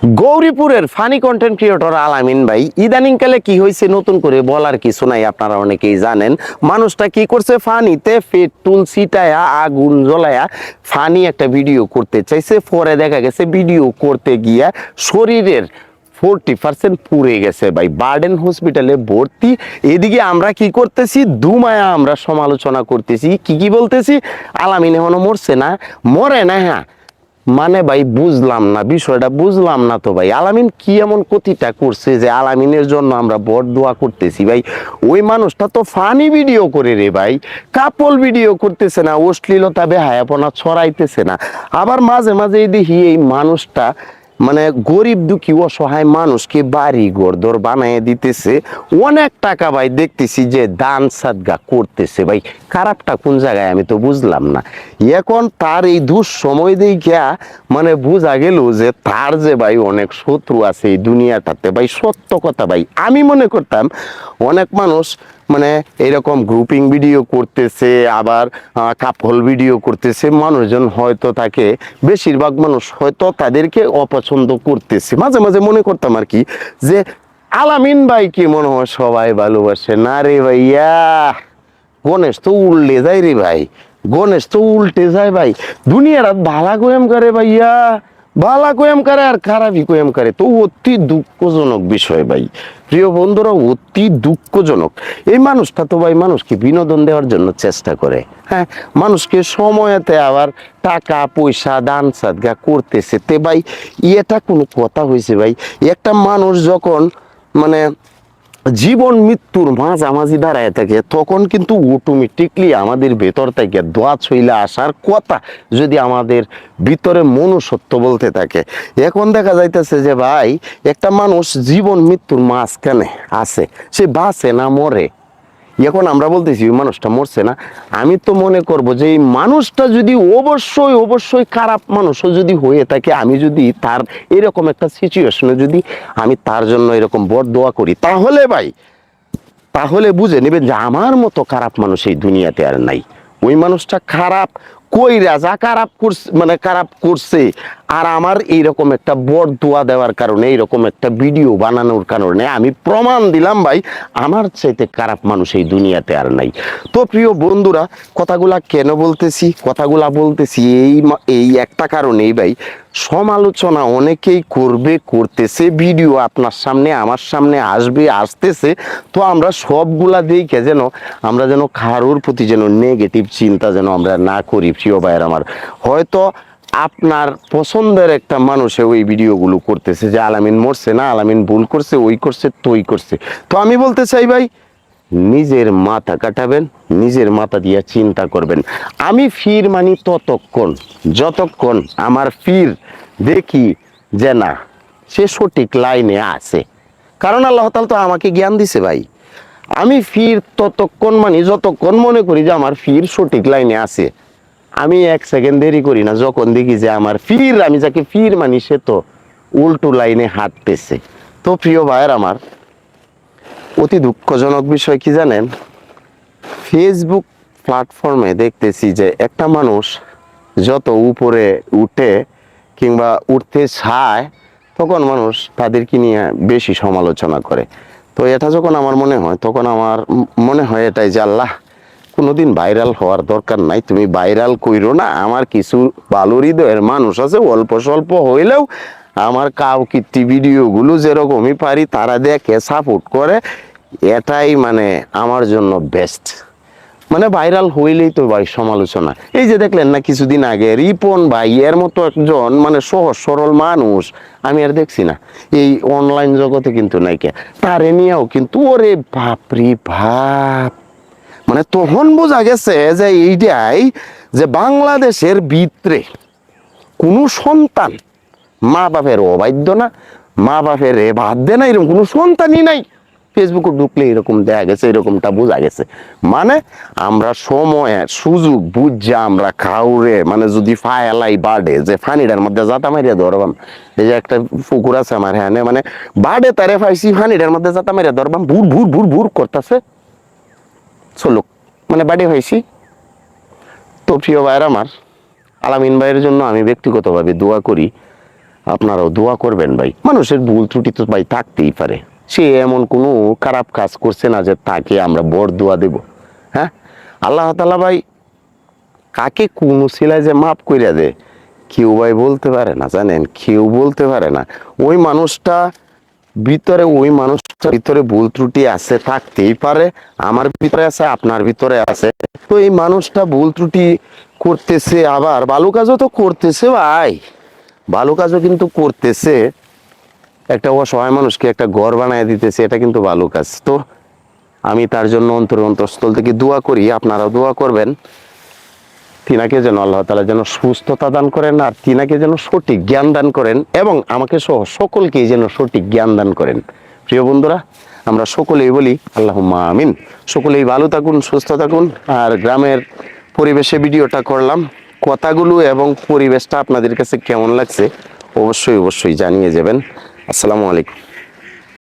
গৌরীপুরের funny content creator আলামিন ভাই, ইদানিংকালে কি হয়েছে নতুন করে বলার কিছু নাই আপনারা অনেকেই জানেন। মানুষটা কি করছে? ফানিতে পেট্রোল ছিটায়া আগুন জ্বলায়া ফানি একটা ভিডিও করতে চাইছে। পরে দেখা গেছে ভিডিও করতে গিয়া শরীরের ফোরটি পার্সেন্ট পুড়ে গেছে ভাই। বার্ডেন হসপিটালে ভর্তি। এদিকে আমরা কি করতেছি? দুমায়া আমরা সমালোচনা করতেছি। কি কি বলতেছি? আলামিন এখনও মরছে না? মরে না হ্যাঁ। মানে ভাই বুঝলাম না, বিষয়টা বুঝলাম না তো ভাই। আলামিন কি এমন ক্ষতিটা করছে যে আলামিনের জন্য আমরা বট দোয়া করতেছি? ভাই, ওই মানুষটা তো ফানি ভিডিও করে রে ভাই। কাপল ভিডিও করতেছে না, অশ্লীলতা বেহায়াপনা ছড়াইতেছে না। আবার মাঝে মাঝে দেখি এই মানুষটা মানে গরিব দুঃখী অসহায় মানুষকে বাড়ি ঘরদর বানায় দিতেছে। অনেক টাকা ভাই দেখতেছি যে দান সাদগা করতেছে ভাই। খারাপটা কোন জায়গায় আমি তো বুঝলাম না। এখন তার এই দুঃসময় দেখিয়া মানে বোঝা গেল যে তার যে ভাই অনেক শত্রু আছে এই দুনিয়াটাতে ভাই সত্য কথা ভাই। আমি মনে করতাম অনেক মানুষ মানে এরকম গ্রুপিং ভিডিও করতেছে, আবার কাপল ভিডিও করতেছে, মানুষজন হয়তো তাকে, বেশিরভাগ মানুষ হয়তো তাদেরকে অপছন্দ করতেছে। মাঝে মাঝে মনে করতাম আর কি, যে আলামিন ভাই কি মনে হয় সবাই ভালোবাসে? না রে ভাইয়া, গণেশ তো উল্টে যায় রে ভাই, গণেশ তো উল্টে যায় ভাই। দুনিয়ার ভালা গোয়েম করে ভাইয়া। ভালা কোয়াম করে আর খারাপই কোয়াম করে? তো অতি দুঃখজনক বিষয় ভাই। প্রিয় বন্ধুরা, অতি দুঃখজনক। এই মানুষটা তো ভাই মানুষকে বিনোদন দেওয়ার জন্য চেষ্টা করে। হ্যাঁ মানুষকে সময়তে আবার টাকা, পয়সা, দান, সাদগা করতেছে। তে ভাই এটা কোনো কথা হয়েছে ভাই। একটা মানুষ যখন মানে জীবন মৃত্যুর মাঝামাঝি দাঁড়ায় থাকে, তখন কিন্তু অটোমেটিকলি আমাদের ভেতর থেকে দোয়া ছইলে আসার কথা যদি আমাদের ভিতরে মনুষ্যত্ব বলতে থাকে। এখন দেখা যাইতেছে যে ভাই, একটা মানুষ জীবন মৃত্যুর মাঝখানে আছে, সে বাঁচে না, মরে। এখন আমরা বলতেছি, ওই মানুষটা মরছে না। আমি তো মনে করব যে, এই মানুষটা যদি অবশ্যই অবশ্যই খারাপ মানুষও যদি হয়ে থাকে, আমি যদি তার এরকম একটা সিচুয়েশনে যদি আমি তার জন্য এরকম বড় দোয়া করি, তাহলে ভাই, তাহলে বুঝে নেবেন যে আমার মতো খারাপ মানুষ এই দুনিয়াতে আর নাই। ওই মানুষটা খারাপ কইরা যা খারাপ করছে মানে খারাপ করছে, আর আমার এইরকম একটা বড় দোয়া দেওয়ার কারণে, এইরকম একটা ভিডিও বানানোর কারণে আমি প্রমাণ দিলাম ভাই, আমার চাইতে খারাপ মানুষ এই দুনিয়াতে আর নাই। তো প্রিয় বন্ধুরা, কথাগুলা কেন বলতেছি? কথাগুলা বলতেছি এই এই একটা কারণেই ভাই, সমালোচনা অনেকেই করবে, করতেছে, ভিডিও আপনার সামনে, আমার সামনে আসবে, আসতেছে, তো আমরা সবগুলা দেখে যেন, আমরা যেন কারোর প্রতি যেন নেগেটিভ চিন্তা যেন আমরা না করি। প্রিয় ভাইয়ের আমার। হয়তো আপনার পছন্দের একটা মানুষে ওই ভিডিওগুলো করতেছে যে আলামিন মরছে, না, আলামিন ভুল করছে, ওই করছে তৈ করছে। তো আমি বলতে চাই ভাই, নিজের মাথা কাটাবেন, নিজের মাথা দিয়ে চিন্তা করবেন। আমি ফির মানি ততক্ষণ, যতক্ষণ আমার ফির দেখি যে না, সে সঠিক লাইনে আছে। কারণ আল্লাহ তাআলা তো আমাকে জ্ঞান দিছে ভাই। আমি ফির ততক্ষণ মানি, যতক্ষণ মনে করি যে আমার ফির সঠিক লাইনে আছে। আমি এক সেকেন্ড দেরি করি না, যখন দেখি যে আমার ফির, আমি যাকে ফির মানি, সে তো উল্টো লাইনে হাঁটতেছে। তো প্রিয় ভাইয়ের আমার, অতি দুঃখজনক বিষয় কি জানেন? ফেসবুক প্ল্যাটফর্মে দেখতেছি যে একটা মানুষ যত উপরে উঠে কিংবা উঠতে চায়, তখন মানুষ তাদেরকে নিয়ে বেশি সমালোচনা করে। তো এটা যখন আমার মনে হয়, তখন আমার মনে হয় এটাই যে আল্লাহ কোনোদিন ভাইরাল হওয়ার দরকার নাই। তুমি ভাইরাল কইরো না, আমার কিছু ভালো হৃদয়ের মানুষ আছে, অল্প স্বল্প হইলেও আমার কাউ কীর্তি ভিডিওগুলো যেরকমই পারি, তারা দেখে সাপোর্ট করে। এটাই মানে আমার জন্য বেস্ট মানে ভাইরাল হইলেই তো ভাই সমালোচনা। এই যে দেখলেন না, কিছুদিন আগে রিপন ভাই এর মতো একজন মানে সহজ সরল মানুষ, আমি আর দেখছি না। এই অনলাইন জগতে কিন্তু নাই কে। তারে নিয়েও কিন্তু ওরে বাপরি ভাপ মানে তখন বোঝা গেছে যে এইটাই যে বাংলাদেশের ভিতরে কোনো সন্তান মা বাপের অবাধ্য না মা বাপের এ বাদ দে না, এরকম কোনো সন্তানই নাই। ফেসবুকে ঢুকলে এরকম দেখা গেছে, এরকমটা বোঝা গেছে। মানে আমরা সময়, সুযোগ বুঝছে আমরা খাউরে মানে যদি ফায়ালাই বাড়ে, যে ফানিটার মধ্যে জাতা মারিয়া ধরবাম, এই যে একটা পুকুর আছে আমার হ্যাঁ মানে বাড়ে তারে ফাইসি ফানিটার মধ্যে জাতা মারিয়া ধরবাম, ভুর ভুর ভুর ভুর করতেছে। চলুক। মানে বাড়ি হয়েছি। তো প্রিয় ভাইয়ের আমার, আলামিন ভাইয়ের জন্য আমি ব্যক্তিগতভাবে দোয়া করি, আপনারাও দোয়া করবেন ভাই। মানুষের ভুল ত্রুটি তো ভাই থাকতেই পারে। সে এমন কোনো খারাপ কাজ করছে না যে তাকে আমরা বড় দোয়া দেব। হ্যাঁ? আল্লাহ তালা ভাই কাকে কোনো শিলায় যে মাফ কইরা দে কেউ ভাই বলতে পারে না, জানেন? কেউ বলতে পারে না। ওই মানুষটা ভিতরে ওই মানুষটার ভিতরে ভুল ত্রুটি আছে, থাকতেই পারে, আমার ভিতরে আছে, আপনার ভিতরে আছে। তো এই মানুষটা ভুল ত্রুটি করতেছে আবার ভালো কাজও তো করতেছে ভাই। ভালো কাজও কিন্তু করতেছে। একটা অসহায় মানুষকে একটা ঘর বানায় দিতেছে, এটা কিন্তু ভালো কাজ তো আমি তার জন্য অন্তর অন্তঃস্থল থেকে দোয়া করি, আপনারাও দোয়া করবেন। তিনাকে যেন আল্লাহ তালা যেন সুস্থতা দান করেন আর তিনাকে যেন সঠিক জ্ঞান দান করেন এবং আমাকে সহ সকলকেই যেন সঠিক জ্ঞান দান করেন। প্রিয় বন্ধুরা, আমরা সকলেই বলি আল্লাহ আমিন। সকলেই ভালো থাকুন, সুস্থ থাকুন। আর গ্রামের পরিবেশে ভিডিওটা করলাম। কথাগুলো এবং পরিবেশটা আপনাদের কাছে কেমন লাগছে অবশ্যই অবশ্যই জানিয়ে যাবেন। আসসালামু আলাইকুম।